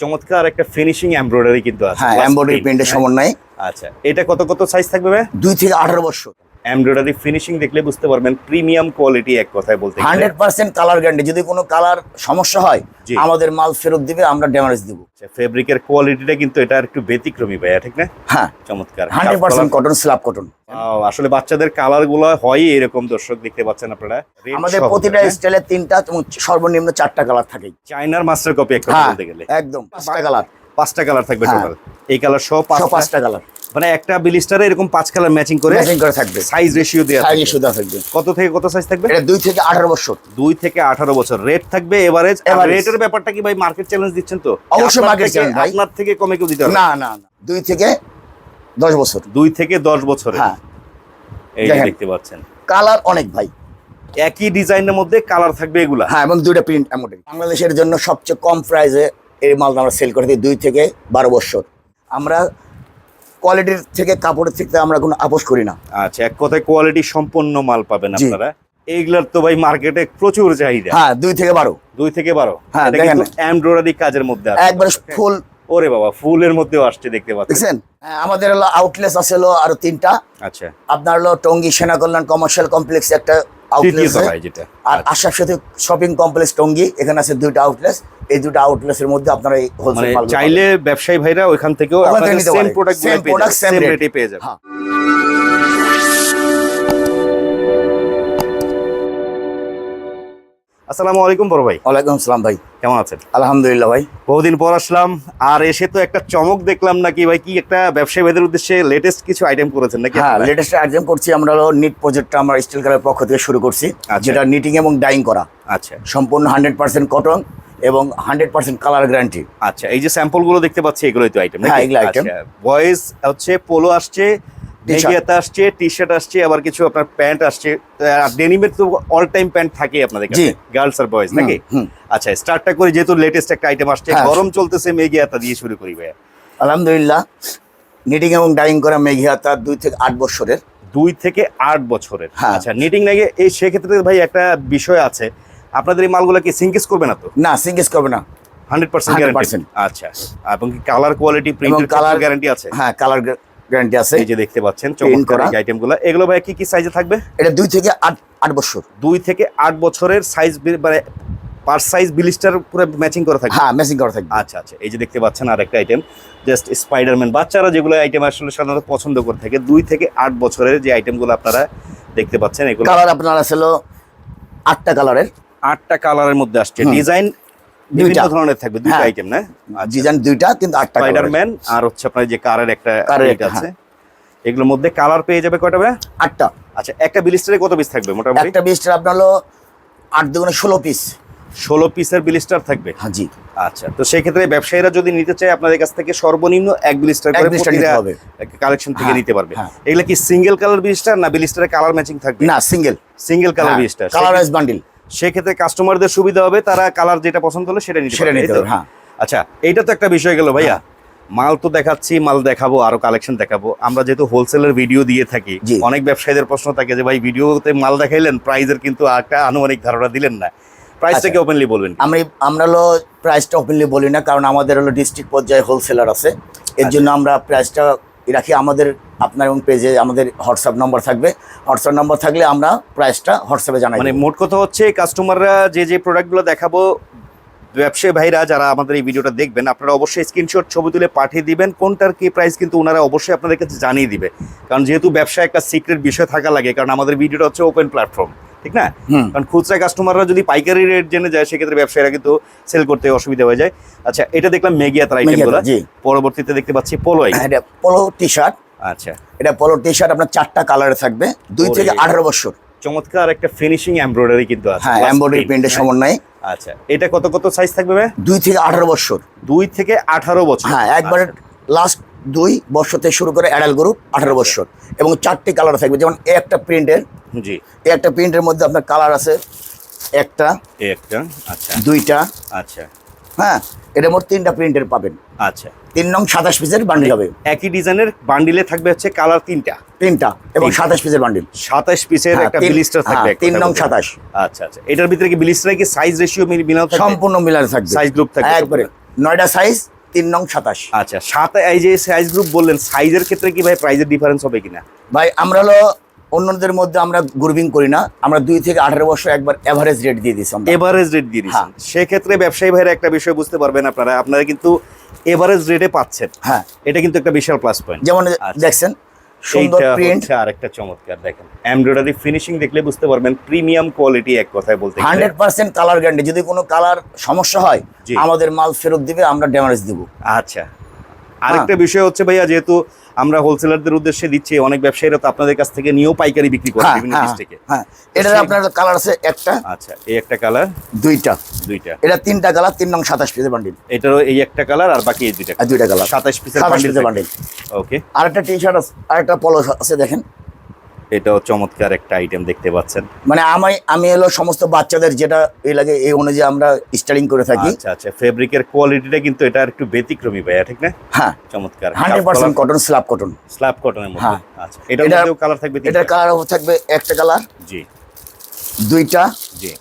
চমৎকার একটা finishing embroidery কিন্তু আছে। হ্যাঁ এমব্রয়ডারি প্রিন্টের? সমন্বয়ে। আচ্ছা এটা কত কত সাইজ থাকবে ভাই? দুই থেকে আঠারো বছর। এমব্রয়ডারি ফিনিশিং দেখলে বুঝতে পারবেন প্রিমিয়াম কোয়ালিটি এক কথায় বলতে হান্ড্রেড পার্সেন্ট কালার গ্যারান্টি। যদি কোনো কালার সমস্যা হয় আমাদের মাল ফেরত দিবে আমরা ড্যামেজ দিব। ফেব্রিকের কোয়ালিটিটা কিন্তু এটা একটু ব্যতিক্রমী ভাইয়া ঠিক না? হ্যাঁ। চমৎকার। Hundred percent cotton slab cotton আসলে বাচ্চাদের কালারগুলো হয় এরকম দর্শক দেখতে পাচ্ছেন আপনারা। আমাদের প্রতিটা হ্যাঁ? স্টাইলে তিনটা এবং সর্বনিম্ন চারটা কালার থাকে। চাইনার মাস্টার কপি একটা হ্যাঁ বলতে গেলে। একদম পাঁচটা কালার। পাঁচটা কালার থাকবে হ্যাঁ। টোটাল এই কালার সব পাঁচটা কালার। মানে একটা বিলিস্টারে এরকম পাঁচ কালার ম্যাচিং করে ম্যাচিং করে থাকবে। সাইজ রেশিও দেওয়া সাইজে। সুদা থাকবে। কত থেকে কত সাইজ থাকবে? এটা দুই থেকে আঠারো বছর। দুই থেকে আঠারো বছর। রেট থাকবে এভারেজ। রেটের ব্যাপারটা কি ভাই মার্কেট চ্যালেঞ্জ দিচ্ছেন তো? অবশ্যই থেকে- challenge ভাই। আপনার থেকে কমে কেউ দিতে হবে না না না। দুই থেকে দশ বছর। দুই থেকে দশ বছরে? হ্যাঁ। এই যে দেখতে পাচ্ছেন। কালার অনেক ভাই। একই ডিজাইনের মধ্যে কালার থাকবে এগুলা? হ্যাঁ এবং দুইটা প্রিন্ট এমনই বাংলাদেশের জন্য সবচেয়ে কম প্রাইসে এই মালটা আমরা সেল করে দিই দুই থেকে বারো বছর। আমরা কোয়ালিটির থেকে কাপড়ের থেকে আমরা কোনো আপোষ করি না। আচ্ছা এক কথায় কোয়ালিটি সম্পন্ন মাল পাবেন আপনারা। এইগুলার তো ভাই মার্কেটে প্রচুর চাহিদা। হ্যাঁ দুই থেকে বারো। দুই থেকে বারো? হ্যাঁ, দেখেন। এমব্রয়ডারি কাজের মধ্যে একবার ফুল ওরে বাবা ফুলের মধ্যেও আসছে দেখতে পাচ্ছেন। হ্যাঁ, আমাদের হলো আউটলেস আছে হলো আরও তিনটা। আচ্ছা। আপনার হলো টঙ্গী সেনা কল্যাণ কমার্শিয়াল কমপ্লেক্স একটা আর আশার সাথে শপিং কমপ্লেক্স টঙ্গি এখানে আছে দুইটা আউটলেস এই দুটো আউটলেসের মধ্যে আপনারা এই মানে হোলসেল মাল চাইলে ব্যবসায়ী ভাইরা ওইখান থেকেও সেম প্রোডাক্ট সেম রেটে পেয়ে যাবেন আসসালামু আলাইকুম বড় ভাই। ওয়ালাইকুম আসসালাম ভাই। কেমন আছেন? আলহামদুলিল্লাহ ভাই। বহুদিন পর আসলাম আর এসে তো একটা চমক দেখলাম নাকি ভাই কি একটা ব্যবসায়ী ভাইদের উদ্দেশ্যে লেটেস্ট কিছু আইটেম করেছেন নাকি হ্যাঁ লেটেস্ট আয়োজন করছি আমরা নিট প্রজেক্টটা আমরা স্টিল কালার পক্ষ থেকে শুরু করছি আচ্ছা। যেটা নিটিং এবং ডাইং করা। আচ্ছা। সম্পূর্ণ হান্ড্রেড পার্সেন্ট কটন এবং হান্ড্রেড পার্সেন্ট কালার গ্যারান্টি আচ্ছা এই যে স্যাম্পলগুলো দেখতে পাচ্ছি এগুলোই তো আইটেম হ্যাঁ, এগুলো item। বয়েজ হচ্ছে পোলো আসছে। নেগিয়াতা আসছে টি শার্ট আসছে আবার কিছু আপনার প্যান্ট আসছে। আর ডেনিমের তো অল টাইম প্যান্ট থাকে আপনাদের কাছে গার্লস আর বয়েজ নাকি? আচ্ছা স্টার্টটা করে যেহেতু লেটেস্ট একটা আইটেম আসছে হ্যাঁ। গরম চলতেছে মেগিয়াতা দিয়ে শুরু করি ভাইয়া। আলহামদুলিল্লাহ নিটিং এবং ডাইং করা মেঘিয়াতা দুই থেকে আট বছরের। দুই থেকে আট বছরের। হ্যাঁ। আচ্ছা নিটিং লাগে এই সেক্ষেত্রে ভাই একটা বিষয় আছে আপনাদের এই মালগুলো কি সিঙ্কেস করবে না তো? না সিঙ্গেস করবে না। হান্ড্রেড পার্সেন্ট 100% আচ্ছা এবং colour quality colour- colour guarantee আছে? হ্যাঁ কালার গ্যারান্টি আছে। এই যে দেখতে পাচ্ছেন চমৎকার আইটেমগুলো এগুলো ভাই কি কি সাইজে থাকবে? এটা দুই থেকে আট আট বছর। দুই থেকে আট বছরের সাইজ মানে পার সাইজ বিলিস্টার পুরো ম্যাচিং করে থাকবে? হ্যাঁ ম্যাচিং করা থাকবে। আচ্ছা আচ্ছা। এই যে দেখতে পাচ্ছেন আর একটা আইটেম জাস্ট স্পাইডারম্যান বাচ্চারা যেগুলো আইটেম আসলে সাধারণত পছন্দ করে থাকে দুই থেকে আট বছরের যে আইটেমগুলো আপনারা দেখতে পাচ্ছেন এগুলো কালার আপনার আছে আটটা কালারের আটটা কালারের মধ্যে আসছে। ডিজাইন বিভিন্ন ধরনের থাকবে হ্যাঁ। আইটেম না? ডিজাইন দুইটা কিন্তু আটটা স্পাইডারম্যান আর হচ্ছে আপনার যে কারের একটা কারের একটা, আছে। এগুলোর মধ্যে কালার পেয়ে যাবে কয়টা ভাই আটটা। আচ্ছা একটা বিলিস্টারে কত পিস থাকবে মোটামুটি? একটা বিস্টার আপনার হলো আট দুগুণে ষোলো পিস ষোলো পিসের বিলিস্টার থাকবে? হ্যাঁ জি। আচ্ছা তো সেক্ষেত্রে ব্যবসায়ীরা যদি নিতে চায় আপনাদের কাছ থেকে সর্বনিম্ন এক বিলিস্টার করে। কালেকশন থেকে হ্যাঁ, নিতে পারবে। হ্যাঁ। এগুলা কি সিঙ্গেল কালার বিলিস্টার না বিলিস্টারে কালার ম্যাচিং থাকবে? না single single colour blister colour wise bundle সেক্ষেত্রে কাস্টমারদের সুবিধা হবে তারা কালার যেটা পছন্দ হলো সেটা নিতে সেটা হ্যাঁ। আচ্ছা এইটা তো একটা বিষয় গেল ভাইয়া। মাল তো দেখাচ্ছি মাল দেখাবো আরও কালেকশন দেখাবো। আমরা যেহেতু হোলসেলের ভিডিও দিয়ে থাকি অনেক ব্যবসায়ীদের প্রশ্ন থাকে যে ভাই ভিডিওতে মাল দেখাইলেন প্রাইজের কিন্তু একটা আনুমানিক ধারণা দিলেন না। প্রাইসটাকে আচ্ছা। ওপেনলি বলবেন আমি আমরা হলো প্রাইসটা ওপেনলি বলি না কারণ আমাদের হলো ডিস্ট্রিক্ট পর্যায়ে হোলসেলার আছে। আচ্ছা। এর জন্য আমরা প্রাইসটা রাখি আমাদের আপনার এবং পেজে আমাদের হোয়াটসঅ্যাপ নম্বর থাকবে? হোয়াটসঅ্যাপ নম্বর থাকলে আমরা প্রাইসটা হোয়াটসঅ্যাপে জানাই মানে মোট কথা হচ্ছে কাস্টমাররা যে যে প্রোডাক্টগুলো দেখাবো ব্যবসায়ী ভাইরা যারা আমাদের এই ভিডিওটা দেখবেন আপনারা অবশ্যই স্ক্রিনশট ছবি তুলে পাঠিয়ে দিবেন কোনটার কি প্রাইস কিন্তু ওনারা অবশ্যই আপনাদের কাছে জানিয়ে দিবে। কারণ যেহেতু ব্যবসায় একটা সিক্রেট বিষয় থাকা লাগে কারণ আমাদের ভিডিওটা হচ্ছে ওপেন প্ল্যাটফর্ম ঠিক না? কারণ খুচরা কাস্টমাররা যদি পাইকারি রেট জেনে যায় সেক্ষেত্রে ব্যবসায়ীরা কিন্তু সেল করতে অসুবিধা হয়ে যায়। আচ্ছা এটা দেখলাম মেগিয়া তার আইটেমগুলো পরবর্তীতে দেখতে পাচ্ছি পোলোই এটা পোলো টি শার্ট আচ্ছা। এটা পোলো টি শার্ট আপনার চারটা কালারে থাকবে দুই থেকে আঠারো বছর। চমৎকার একটা ফিনিশিং এমব্রয়ডারি কিন্তু আছে। হ্যাঁ এমব্রয়ডারি প্রিন্টের হ্যাঁ? সমন্বয়ে। আচ্ছা এটা কত কত সাইজ থাকবে ভাই? দুই থেকে আঠারো বছর। দুই থেকে আঠারো বছর। হ্যাঁ একবারে আচ্ছা। লাস্ট দুই বছর থেকে শুরু করে অ্যাডাল গ্রুপ আঠারো আচ্ছা। বছর। এবং চারটি কালার থাকবে। যেমন এ একটা প্রিন্টের জি। এই একটা প্রিন্টের মধ্যে আপনার কালার আছে একটা একটা আচ্ছা। দুইটা। আচ্ছা। হ্যাঁ এটা মোট তিনটা প্রিন্টের পাবেন। আচ্ছা। তিন নং সাতাশ পিসের বান্ডিল হবে। একই ডিজাইনের বান্ডিলে থাকবে হচ্ছে কালার তিনটা। তিনটা এবং সাতাশ পিসের বান্ডিল সাতাশ পিসের হ্যাঁ, একটা বিলিস্টার থাকবে হ্যাঁ, তিন নং সাতাশ। আচ্ছা আচ্ছা। এটার ভিতরে কি বিলিস্টার কি সাইজ রেশিও থাকবে? সম্পূর্ণ মিলানো থাকবে। সাইজ গ্রুপ থাকবে একবারে। নয়টা সাইজ তিন নং সাতাশ। আচ্ছা সাত এই যে সাইজ গ্রুপ বললেন সাইজের ক্ষেত্রে কি ভাই প্রাইজের ডিফারেন্স হবে কিনা? ভাই আমরা হলো অন্যদের মধ্যে আমরা গ্রুপিং করি না আমরা দুই থেকে আঠারো বছর একবার এভারেজ রেট দিয়ে দিয়েছি এভারেজ রেট দিয়ে হ্যাঁ। সেক্ষেত্রে ব্যবসায়ী ভাইয়ের একটা বিষয় বুঝতে পারবেন আপনারা আপনারা কিন্তু এভারেজ রেটে পাচ্ছেন। হ্যাঁ। এটা কিন্তু একটা বিশাল প্লাস পয়েন্ট যেমন আচ্ছা। দেখছেন সুন্দর এইটা প্রিন্ট আরেকটা চমৎকার দেখেন। এমব্রয়ডারি ফিনিশিং দেখলে বুঝতে পারবেন প্রিমিয়াম কোয়ালিটি এক কথায় বলতে গেলে। হান্ড্রেড পার্সেন্ট কালার গ্যারান্টি যদি কোনো কালার সমস্যা হয় আমাদের মাল ফেরত দিবে আমরা ড্যামেজ দিব। আচ্ছা। আরেকটা বিষয় হচ্ছে ভাইয়া যেহেতু আমরা হোলসেলারদের উদ্দেশ্যে দিচ্ছি অনেক ব্যবসায়ীরা তো আপনাদের কাছ থেকে নিয়েও পাইকারি বিক্রি করে হ্যাঁ বিভিন্ন হ্যাঁ হ্যাঁ। এটার আপনাদের আপনার কালার আছে একটা আচ্ছা এই একটা কালার দুইটা। দুইটা। এটা তিনটা কালার তিন নং সাতাশ পিসের বান্ডিল এটারও এই একটা কালার আর বাকি এই দুইটা আর দুইটা কালার সাতাশ পিসের সাতাশ বান্ডিল পিসের বান্ডিল ওকে আরেকটা টি শার্ট আছে আরেকটা পলো আছে দেখেন। এটাও চমৎকার একটা আইটেম দেখতে পাচ্ছেন। মানে আমি আমি হলো সমস্ত বাচ্চাদের যেটা এই লাগে এই অনুযায়ী আমরা স্টাইলিং করে থাকি। আচ্ছা আচ্ছা ফেব্রিকের কোয়ালিটিটা কিন্তু এটা একটু ব্যতিক্রমী ভাইয়া ঠিক না? হ্যাঁ চমৎকার। Hundred percent cotton slab cotton slab কটনের মধ্যে? হ্যাঁ। আচ্ছা এটার এটা- মধ্যেও কালার থাকবে এটা কালার থাকবে একটা কালার জি। দুইটা? জি।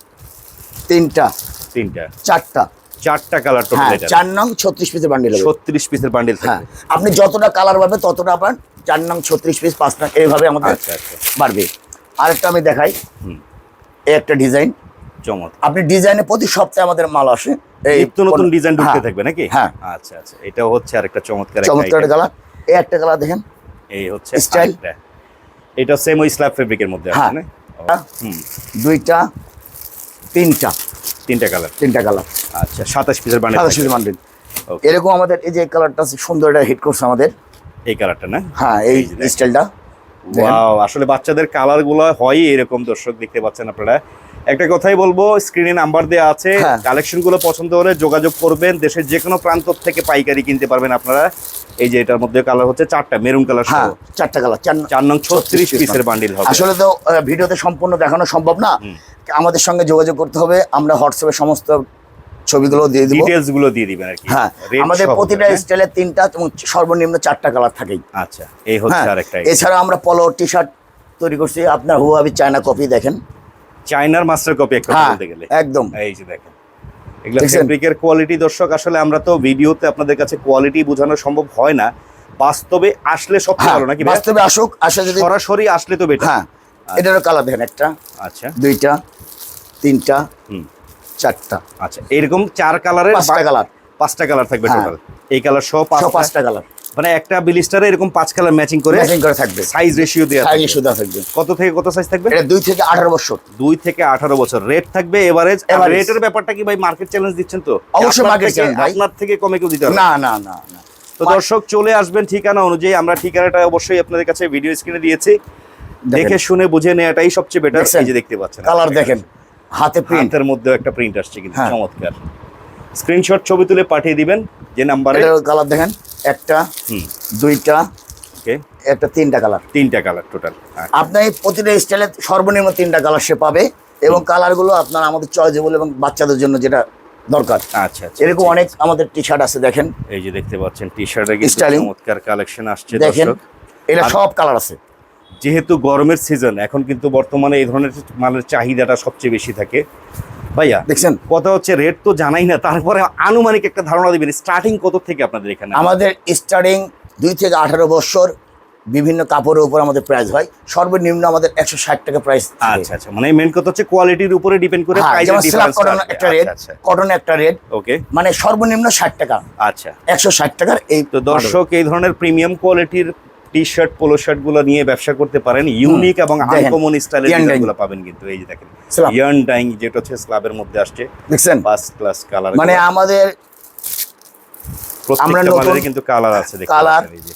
তিনটা? তিনটা। চারটা? চারটা কালার টোটাল হ্যাঁ এটা। চার নং ছত্রিশ পিসের বান্ডিল হবে। 36 পিসের বান্ডিল হ্যাঁ আপনি যতটা কালার পাবেন ততটা আপনার চার নং ছত্রিশ পিস পাঁচ নং এইভাবে আমাদের আচ্ছা আচ্ছা। বাড়বে। আরেকটা আমি দেখাই। হুম। এই একটা ডিজাইন চমৎকার। আপনি ডিজাইনে প্রতি সপ্তাহে আমাদের মাল আসে। এই নিত্য নতুন ডিজাইন ঢুকতে হ্যাঁ, থাকবে নাকি? হ্যাঁ। আচ্ছা আচ্ছা। এটাও হচ্ছে আরেকটা চমৎকার একটা চমৎকার। কালার এই একটা কালার দেখেন। এই হচ্ছে। আরেকটা। এটা সেম ওই স্ল্যাব ফেব্রিকের মধ্যে আছে হ্যাঁ। না? হুম। দুইটা তিনটা। তিনটা কালার। তিনটা কালার। আচ্ছা 27 পিসের বান্ডিল সাদা সুতি বান্ডিল এরকম আমাদের এই যে কালারটা আছে সুন্দর এটা হিট করছে আমাদের। এই কালারটা না? হ্যাঁ এই। স্টাইলটা ওয়াও আসলে বাচ্চাদের কালারগুলো হয় এরকম দর্শক দেখতে পাচ্ছেন আপনারা। একটা কথাই বলব স্ক্রিনে নাম্বার দেওয়া আছে। হ্যাঁ। কালেকশনগুলো পছন্দ হলে যোগাযোগ করবেন। দেশের যে কোনো প্রান্ত থেকে পাইকারি কিনতে পারবেন আপনারা। এই যে এটার মধ্যে কালার হচ্ছে চারটা মেরুন কালার হ্যাঁ চারটা কালার চার নং ছত্রিশ পিসের বান্ডিল হবে। আসলে তো ভিডিওতে সম্পূর্ণ দেখানো সম্ভব না। আমাদের সঙ্গে যোগাযোগ করতে হবে। আমরা হোয়াটসঅ্যাপে সমস্ত ছবিগুলো দিয়ে দিব। ডিটেলসগুলো দিয়ে দিবেন আর কি। হ্যাঁ আমাদের প্রতিটা হ্যাঁ? স্টাইলে তিনটা এবং সর্বনিম্ন চারটা কালার থাকেই। আচ্ছা এই হচ্ছে হ্যাঁ আরেকটা এছাড়া আমরা পলো টি শার্ট তৈরি করছি। আপনার হুয়াবি চায়না কপি দেখেন। চায়নার মাস্টার কপি একটা হ্যাঁ বলতে গেলে। একদম। এই যে দেখেন। এগুলো ফেব্রিকের কোয়ালিটি দর্শক আসলে আমরা তো ভিডিওতে আপনাদের কাছে কোয়ালিটি বোঝানো সম্ভব হয় না। বাস্তবে আসলে হ্যাঁ ভালো নাকি বাস্তবে আসুক আসে যদি সরাসরি আসলে তো বেটার হ্যাঁ এটারও কালার দেখেন একটা আচ্ছা। দুইটা। তিনটা চারটা। আচ্ছা এরকম চার কালারের পাঁচটা কালার। পাঁচটা কালার থাকবে হ্যাঁ। টোটাল। এই কালার সহ সব পাঁচটা পাঁচটা কালার। মানে একটা বিলিস্টারে এরকম পাঁচ কালার ম্যাচিং করে ম্যাচিং করে থাকবে। সাইজ রেশিও দেওয়া সাইজ থাকবে। সুদা থাকবে। কত থেকে কত সাইজ থাকবে? এটা দুই থেকে আঠারো বছর। দুই থেকে আঠারো বছর। রেট থাকবে এভারেজ Average। রেটের ব্যাপারটা কি ভাই? মার্কেট চ্যালেঞ্জ দিচ্ছেন তো। অবশ্যই থেকে- challenge ভাই। আপনার থেকে কমে কেউ দিতে হবে না না না না। তো দর্শক চলে আসবেন ঠিকানা অনুযায়ী। আমরা ঠিকানাটা অবশ্যই আপনাদের কাছে ভিডিও স্ক্রিনে দিয়েছি। দেখে শুনে বুঝে নেওয়াটাই সবচেয়ে বেটার? এই যে দেখতে পাচ্ছেন। কালার দেখেন। হাতে প্রিন্টের মধ্যে একটা প্রিন্ট আসছে কিন্তু হ্যাঁ। চমৎকার। স্ক্রিনশট ছবি তুলে পাঠিয়ে দিবেন যে নাম্বারে কালার দেখেন একটা দুইটা ওকে। একটা তিনটা কালার তিনটা কালার টোটাল আপনি প্রতিটা স্টাইলে সর্বনিম্ন তিনটা কালার সে পাবে এবং কালারগুলো আপনার আমাদের চয়েজেবল এবং বাচ্চাদের জন্য যেটা দরকার। আচ্ছা আচ্ছা এরকম অনেক আমাদের টি শার্ট আছে দেখেন। এই যে দেখতে পাচ্ছেন টি শার্টের কিন্তু চমৎকার কালেকশন আসছে দেখেন এটা সব কালার আছে। যেহেতু গরমের সিজন এখন কিন্তু বর্তমানে এই ধরনের মালের চাহিদাটা সবচেয়ে বেশি থাকে। ভাইয়া দেখছেন? কথা হচ্ছে রেট তো জানাই না তারপরে আনুমানিক একটা ধারণা দিবেন স্টার্টিং কত থেকে আপনাদের এখানে? আমাদের স্টার্টিং দুই থেকে আঠারো বছর বিভিন্ন কাপড়ের উপর আমাদের প্রাইস হয়। সর্বনিম্ন আমাদের একশো ষাট টাকা প্রাইস আচ্ছা আচ্ছা মানে মেন কথা হচ্ছে কোয়ালিটির উপরে ডিপেন্ড করে হ্যাঁ কটন একটা রেট আচ্ছা কটন একটা রেট ওকে মানে সর্বনিম্ন ষাট টাকা। আচ্ছা। একশো ষাট টাকার এই তো দর্শক এই ধরনের প্রিমিয়াম কোয়ালিটির টি শার্ট পোলো শার্টগুলো নিয়ে ব্যবসা করতে পারেন। ইউনিক এবং দেখেন, আনকমন স্টাইলের Yarn গুলো পাবেন কিন্তু এই যে দেখেন। ইয়ার্ন ডাইং যেটা হচ্ছে স্ল্যাবের মধ্যে আসছে। দেখছেন? ফার্স্ট ক্লাস কালার মানে আমাদের প্রত্যেকটা আমরা নতুন কিন্তু কালার আছে এই যে।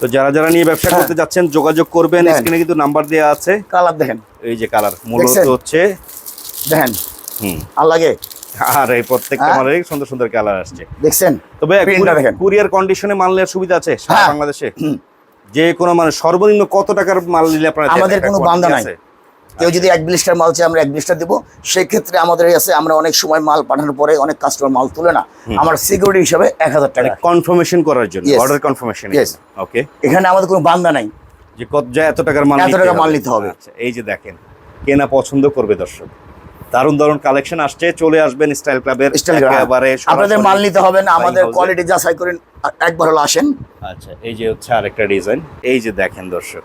তো যারা যারা নিয়ে ব্যবসা হ্যাঁ। করতে যাচ্ছেন যোগাযোগ করবেন দেখেন। স্ক্রিনে কিন্তু নাম্বার দেওয়া আছে। কালার দেখেন। এই যে কালার মূলত হচ্ছে দেখেন। হুম। আর লাগে আর এই প্রত্যেকটা হ্যাঁ। সুন্দর সুন্দর কালার আসছে। দেখছেন? তবে। কুরিয়ার কন্ডিশনে মাল নেওয়ার সুবিধা আছে হ্যাঁ। বাংলাদেশে? যে কোনো মানে সর্বনিম্ন কত টাকার মাল নিলে আপনারা আমাদের কোনো বান্দা নাই। কেউ যদি এক ব্লিস্টার মাল চাই আমরা এক ব্লিস্টার দিব। সেক্ষেত্রে আমাদের আছে আমরা অনেক সময় মাল পাঠানোর পরে অনেক কাস্টমার মাল তুলে না। আমার সিকিউরিটি হিসাবে এক হাজার টাকা। কনফার্মেশন করার জন্য অর্ডার কনফার্মেশন. ওকে এখানে আমাদের কোনো বান্দা নাই। যে কত যা এত টাকার মাল এত নিতে টাকা হবে। মাল নিতে হবে। আচ্ছা এই যে দেখেন কেনা পছন্দ করবে দর্শক। দারুণ দারুণ কালেকশন আসছে। চলে আসবেন স্টাইল ক্লাবের হ্যাঁ। একেবারে আপনাদের মাল নিতে হবে না আমাদের। কোয়ালিটি যাচাই করেন একবার হলো আসেন। আচ্ছা এই যে হচ্ছে আরেকটা ডিজাইন এই যে দেখেন দর্শক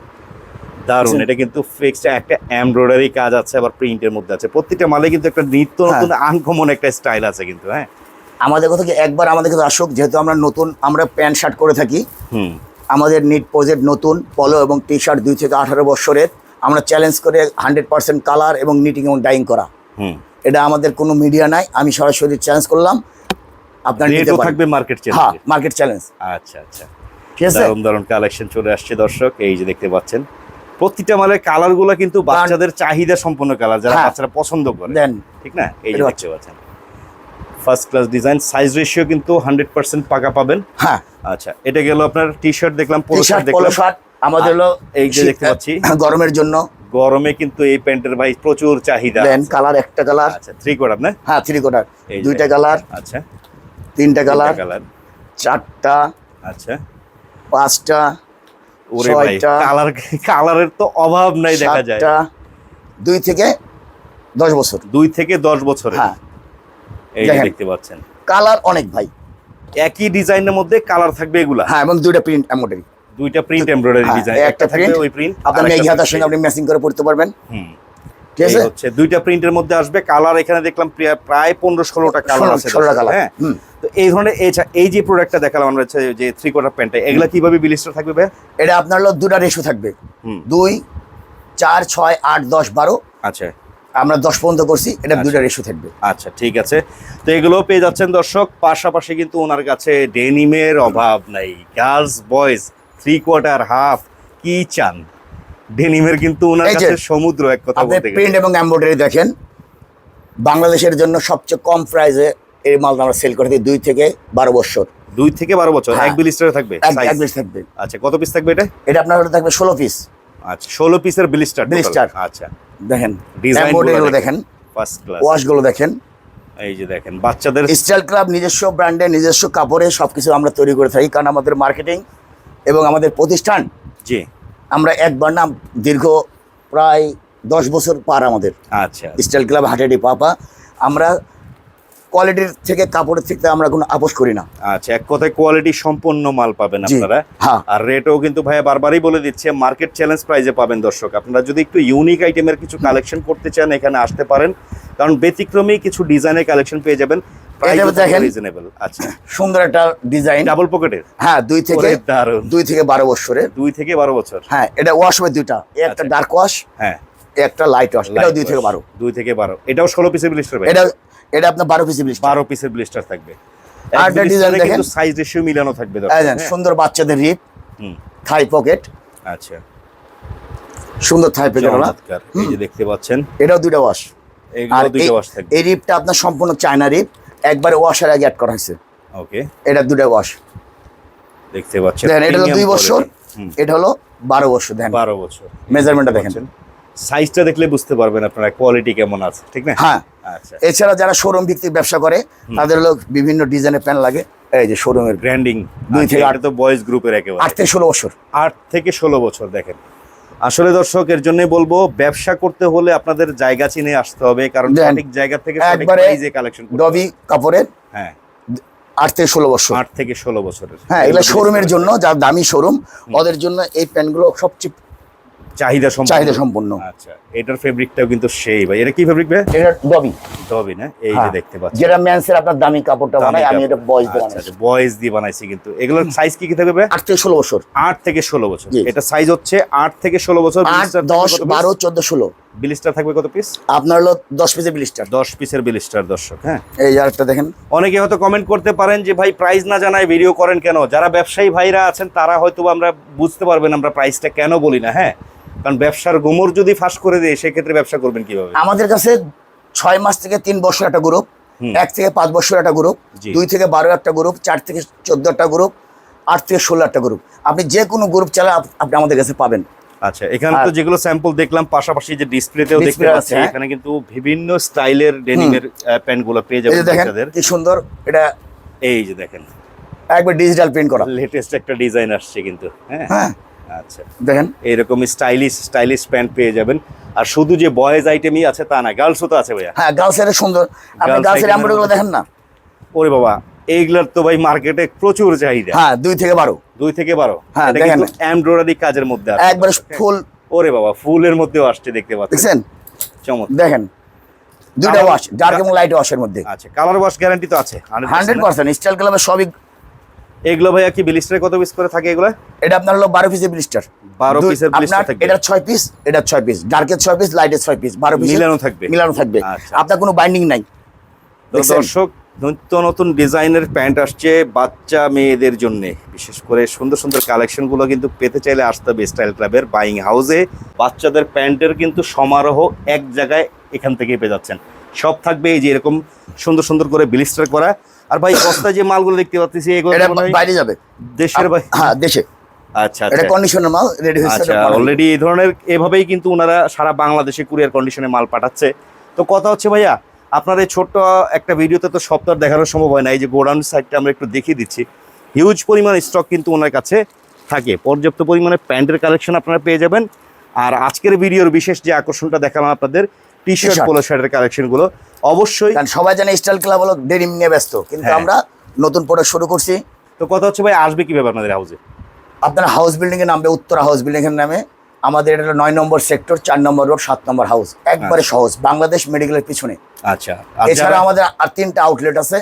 দারুণ। এটা কিন্তু ফিক্সড একটা এমব্রয়ডারি কাজ আছে আবার প্রিন্টের মধ্যে আছে। প্রত্যেকটা মালে কিন্তু একটা নিত্য হ্যাঁ। নতুন আনকমন একটা স্টাইল আছে কিন্তু হ্যাঁ। আমাদের কথা কি একবার আমাদের কাছে আসুক যেহেতু আমরা নতুন আমরা প্যান্ট শার্ট করে থাকি। হুম। আমাদের নিট প্রজেক্ট নতুন পলো এবং টি শার্ট দুই থেকে আঠারো বছরের। আমরা চ্যালেঞ্জ করে হান্ড্রেড পার্সেন্ট কালার এবং নিটিং এবং ডাইং করা। এটা আমাদের কোনো মিডিয়া নাই আমি সরাসরি চ্যালেঞ্জ করলাম আপনার নিতে থাকবে মার্কেট হ্যাঁ চ্যালেঞ্জ মার্কেট চ্যালেঞ্জ আচ্ছা আচ্ছা। ঠিক আছে? দারুণ দারুণ কালেকশন চলে আসছে দর্শক এই যে দেখতে পাচ্ছেন। প্রতিটা মালের কালারগুলো কিন্তু বাচ্চাদের চাহিদা সম্পন্ন কালার যারা হ্যাঁ। বাচ্চারা পছন্দ করে। দেন ঠিক না? এই যে দেখতে পাচ্ছেন। First class design size ratio কিন্তু হান্ড্রেড পার্সেন্ট পাকা পাবেন। হ্যাঁ। আচ্ছা এটা গেল আপনার টি শার্ট দেখলাম পোলো শার্ট শার্ট দেখলাম। আমাদের হলো এই যে দেখতে পাচ্ছি। গরমের জন্য। গরমে কিন্তু এই প্যান্টের ভাই প্রচুর চাহিদা দেন কালার একটা কালার আচ্ছা থ্রি কোড আপনার হ্যাঁ থ্রি এই দুইটা। কালার আচ্ছা। তিনটা কালার কালার চারটা। আচ্ছা। পাঁচটা। ওরে ভাই কালার কালারের তো অভাব নাই দেখা যায়। দুই থেকে দশ বছর। দুই থেকে দশ বছরে হ্যাঁ। এই যে দেখতে পাচ্ছেন। কালার অনেক ভাই। একই ডিজাইনের মধ্যে কালার থাকবে এগুলা? হ্যাঁ এবং দুইটা প্রিন্ট এমব্রয়ডারি দুইটা প্রিন্ট এমব্রয়ডারি ডিজাইন একটা থাকবে ওই প্রিন্ট আপনার মেঘি হাতার সঙ্গে আপনি ম্যাচিং করে পড়তে পারবেন। হুম। ঠিক আছে? হচ্ছে দুইটা প্রিন্টের মধ্যে আসবে কালার এখানে দেখলাম প্রায়- পনেরো ষোলোটা কালার আছে। কালার হ্যাঁ? তো এই ধরনের এই এই যে প্রোডাক্টটা দেখালাম আমরা হচ্ছে যে থ্রি কোয়ার্টার প্যান্টটা এগুলা কীভাবে বিলিস্টার থাকবে ভাই? এটা আপনার হলো দুটা রেশো থাকবে। হুম। দুই চার ছয় আট দশ বারো। আচ্ছা। আমরা দশ পর্যন্ত করছি এটা আচ্ছা। দুটা রেশো থাকবে। আচ্ছা ঠিক আছে। তো এগুলো পেয়ে যাচ্ছেন দর্শক পাশাপাশি কিন্তু ওনার কাছে ডেনিমের অভাব নাই। Girls boys three quarter half কি চান? ডেনিমের কিন্তু ওনার কাছে সমুদ্র এক কথা বলতে প্রিন্ট এবং এমব্রয়ডারি দেখেন। বাংলাদেশের জন্য সবচেয়ে কম প্রাইসে এই মাল আমরা সেল করে দিই দুই থেকে বারো বছর। দুই থেকে বারো বছর? হ্যাঁ। এক বিলিস্টারে থাকবে? এক পিস থাকবে। আচ্ছা কত পিস থাকবে এটা? এটা আপনার হলে থাকবে ষোলো পিস আচ্ছা ষোলো পিসের বিলিস্টার Blister। আচ্ছা। দেখেন Design গুলো দেখেন। ফার্স্ট ক্লাস ওয়াশগুলো দেখেন। এই যে দেখেন বাচ্চাদের স্টাইল ক্লাব নিজস্ব ব্র্যান্ডে নিজস্ব কাপড়ে সব কিছু আমরা তৈরি করে থাকি কারণ আমাদের মার্কেটিং এবং আমাদের প্রতিষ্ঠান জি। আমরা একবার না দীর্ঘ প্রায় দশ বছর পার আমাদের। আচ্ছা। স্টাইল ক্লাব হাটেডি পাপা। আমরা কোয়ালিটির থেকে কাপড়ের থেকে আমরা কোনো আপোষ করি না। আচ্ছা এক কথায় কোয়ালিটি সম্পন্ন মাল পাবেন আপনারা। হ্যাঁ। আর রেটও কিন্তু ভাইয়া বারবারই বলে দিচ্ছে মার্কেট চ্যালেঞ্জ প্রাইজে পাবেন দর্শক। আপনারা যদি একটু ইউনিক আইটেমের কিছু কালেকশন করতে চান এখানে আসতে পারেন। কারণ ব্যতিক্রমী কিছু ডিজাইনের কালেকশন পেয়ে যাবেন। দেখেন। আচ্ছা। সুন্দর একটা ডিজাইন ডাবল পকেটের হ্যাঁ দুই থেকে দুই থেকে বারো বছরের। দুই থেকে বারো বছর? হ্যাঁ এটা ওয়াশ হবে দুইটা। একটা। ডার্ক ওয়াশ হ্যাঁ। একটা লাইট ওয়াশ এটাও দুই থেকে বারো। দুই থেকে বারো। এটাও ষোলো পিসের ব্লিস্টার এটা এটা আপনার বারো পিসি ব্লিস্টার বারো পিসের ব্লিস্টার থাকবে। আর একটা design দেখেন। সাইজ রেশিও মিলানো থাকবে? সুন্দর বাচ্চাদের রিপ থাই পকেট আচ্ছা। সুন্দর থাই পকেট এই যে দেখতে পাচ্ছেন। এটাও দুইটা ওয়াশ আর এই রিপটা আপনার সম্পূর্ণ চায়না রিপ একবারে ওয়াশের আগে অ্যাড করা হয়েছে। ওকে এটা দুটো ওয়াশ দেখতে পাচ্ছেন। দেখেন এটা দুই বছর এটা হলো বারো বছর দেখেন। বারো বছর। মেজারমেন্টটা দেখেন। সাইজটা দেখলে বুঝতে পারবেন আপনারা কোয়ালিটি কেমন আছে ঠিক না? হ্যাঁ। আচ্ছা। এছাড়া যারা শোরুম ভিত্তিক ব্যবসা করে তাদের হলো বিভিন্ন ডিজাইনের প্যান লাগে। এই যে শোরুমের ব্র্যান্ডিং দুই থেকে আট তো বয়েজ গ্রুপের একেবারে। আট থেকে ষোলো বছর। আট থেকে ষোলো বছর দেখেন। আসলে দর্শক এর জন্যই বলব ব্যবসা করতে হলে আপনাদের জায়গা চিনে আসতে হবে কারণ। সঠিক জায়গা থেকে সঠিক একবারে কালেকশন ডবি কাপড়ের হ্যাঁ। আট থেকে ষোলো বছর। আট থেকে ষোলো বছরের। হ্যাঁ এগুলো শোরুমের জন্য যার দামি শোরুম ওদের জন্য এই প্যান্টগুলো সবচেয়ে চাহিদা চাহিদা আচ্ছা এটার ফেব্রিকটাও কিন্তু সেই ভাই। এটা কি ফেব্রিক ভাই? এটা ডবি। ডবি না? এই যে হ্যাঁ। দেখতে পাচ্ছেন যেটা মেন্সের আপনার দামি কাপড়টা বানাই আমি এটা বয়স দিয়ে বানাইছি। বয়েজ দিয়ে বানাইছি কিন্তু। এগুলোর সাইজ কি কি থাকবে ভাই? আট থেকে ষোলো বছর। আট থেকে ষোলো বছর। এটা সাইজ হচ্ছে আট থেকে ষোলো বছর। আট দশ বারো চোদ্দ ষোলো। বিলিস্টার থাকবে কত পিস আপনার হলো দশ পিসের বিলিস্টার। দশ পিসের বিলিস্টার দর্শক হ্যাঁ? এই আরেকটা দেখেন। অনেকে হয়তো কমেন্ট করতে পারেন যে ভাই প্রাইস না জানায় ভিডিও করেন কেন? যারা ব্যবসায়ী ভাইরা আছেন তারা হয়তো আমরা বুঝতে পারবেন আমরা প্রাইসটা কেন বলি না হ্যাঁ? কারণ ব্যবসার গোমর যদি ফাঁস করে দেয় সেক্ষেত্রে ব্যবসা করবেন কীভাবে? আমাদের কাছে ছয় মাস থেকে তিন বছর একটা গ্রুপ এক থেকে পাঁচ বছর একটা গ্রুপ দুই থেকে বারো একটা গ্রুপ চার থেকে চোদ্দ একটা গ্রুপ আট থেকে ষোলো একটা গ্রুপ আপনি যে কোনো গ্রুপ চালা আপনি আমাদের কাছে পাবেন। আচ্ছা এখানে তো যেগুলো স্যাম্পল দেখলাম পাশাপাশি যে ডিসপ্লেতেও দেখতে পাচ্ছি হ্যাঁ। এখানে কিন্তু বিভিন্ন স্টাইলের ডেনিমের প্যান্টগুলো পেয়ে যাবেন দেখেন কি সুন্দর এটা এই যে দেখেন। একবার ডিজিটাল প্রিন্ট করা। লেটেস্ট একটা ডিজাইন আসছে কিন্তু হ্যাঁ? হ্যাঁ। আচ্ছা। দেখেন। এরকম স্টাইলিশ স্টাইলিশ প্যান্ট পেয়ে যাবেন। আর শুধু যে বয়েজ আইটেমই আছে তা না গার্লসও তো আছে ভাইয়া। হ্যাঁ গার্লসের সুন্দর। আপনি গার্লসের মধ্যে- দেখেন না? ওরে বাবা এইগুলার তো ভাই মার্কেটে প্রচুর চাহিদা। হ্যাঁ দুই থেকে বারো। দুই থেকে বারো। হ্যাঁ, দেখেন। এমব্রয়ডারি কাজের মধ্যে একবারে ফুল ওরে বাবা ফুলের মধ্যেও আসছে দেখতে পাচ্ছেন। চমৎকার। দেখেন দুইটা ওয়াশ ডার্ক এবং লাইট ওয়াশের মধ্যে। আচ্ছা কালার ওয়াশ গ্যারান্টি তো আছে হান্ড্রেড পার্সেন্ট স্টাইল ক্লাবের সবই এগুলো ভাইয়া কি বিলিস্টারে কত পিস করে থাকে এগুলো? এটা আপনার হলো বারো পিসের ব্লিস্টার 12 পিসের আপনার থাকবে। এটা ছয় পিস এটা ছয় পিস ডার্কের ছয় পিস লাইটের ছয় পিস বারো পিস মিলানো থাকবে। মিলানো থাকবে। আচ্ছা। আপনার কোনো বাইন্ডিং নাই। দর্শক নিত্য নতুন ডিজাইনের প্যান্ট আসছে বাচ্চা মেয়েদের জন্য। বিশেষ করে সুন্দর সুন্দর কালেকশনগুলো কিন্তু পেতে চাইলে আসতে হবে স্টাইল ক্লাবের বাইং হাউসে। বাচ্চাদের প্যান্টের কিন্তু সমারোহ এক জায়গায় এখান থেকে পেয়ে যাচ্ছেন। সব থাকবে এই যে এরকম সুন্দর সুন্দর করে ব্লিস্টার করা। আর ভাই বস্তায় যে মালগুলো দেখতে পাচ্ছি এগুলো বাইরে যাবে। দেশের ভাই হ্যাঁ দেশে। আচ্ছা এটা আচ্ছা। কন্ডিশনের মাল রেডি হয়েছে আচ্ছা অলরেডি এই ধরনের এভাবেই কিন্তু ওনারা সারা বাংলাদেশে কুরিয়ার কন্ডিশনে মাল পাঠাচ্ছে। তো কথা হচ্ছে ভাইয়া আপনার এই ছোট্ট একটা ভিডিওতে তো সব তো দেখানো সম্ভব হয় না। এই যে গোডাউন সাইডটা আমরা একটু দেখিয়ে দিচ্ছি। হিউজ পরিমাণ স্টক কিন্তু ওনার কাছে থাকে। পর্যাপ্ত পরিমাণে প্যান্টের কালেকশন আপনারা পেয়ে যাবেন। আর আজকের ভিডিওর বিশেষ যে আকর্ষণটা দেখালাম আপনাদের টি শার্ট। পোলো শার্টের কালেকশনগুলো অবশ্যই সবাই জানে স্টাইল ক্লাব হলো ডেনিম নিয়ে ব্যস্ত। কিন্তু হ্যাঁ। আমরা নতুন প্রোডাক্ট শুরু করছি। তো কথা হচ্ছে ভাই আসবে কীভাবে আপনাদের হাউসে আপনার হাউস বিল্ডিং এর নামবে উত্তরা হাউস বিল্ডিংয়ের নামে। আমাদের এটা নয় নম্বর সেক্টর চার নম্বর রোড সাত নম্বর হাউস একবারে সহজ বাংলাদেশ মেডিকেলের পিছনে। আচ্ছা এছাড়া আমাদের আর তিনটা আউটলেট আছে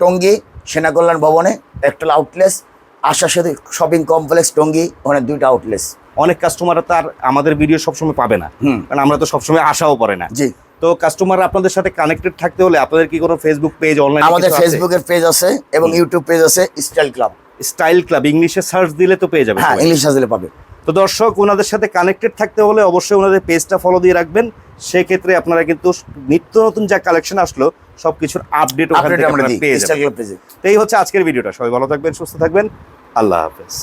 টঙ্গী সেনা কল্যাণ ভবনে একটা আউটলেস আশা সেতু শপিং কমপ্লেক্স টঙ্গী ওখানে দুইটা আউটলেস অনেক কাস্টমাররা তার আমাদের ভিডিও সবসময় পাবে না। কারণ আমরা তো সবসময় আশাও করে না। জি। তো কাস্টমার আপনাদের সাথে কানেক্টেড থাকতে হলে আপনাদের কি কোনো ফেসবুক পেজ অনলাইন আমাদের ফেসবুকের পেজ আছে এবং ইউটিউব পেজ আছে স্টাইল ক্লাব স্টাইল ক্লাব ইংলিশে সার্চ দিলে তো পেয়ে যাবে হ্যাঁ। ইংলিশ হাজলে পাবে। তো দর্শক ওনাদের সাথে কানেক্টেড থাকতে হলে অবশ্যই ওনাদের পেজটা ফলো দিয়ে রাখবেন। সেক্ষেত্রে আপনারা কিন্তু নিত্য নতুন যা কালেকশন আসলো সবকিছুর আপডেট ওখান পেয়ে যাবেন। এই হচ্ছে আজকের ভিডিওটা সবাই ভালো থাকবেন সুস্থ থাকবেন। আল্লাহ হাফেজ।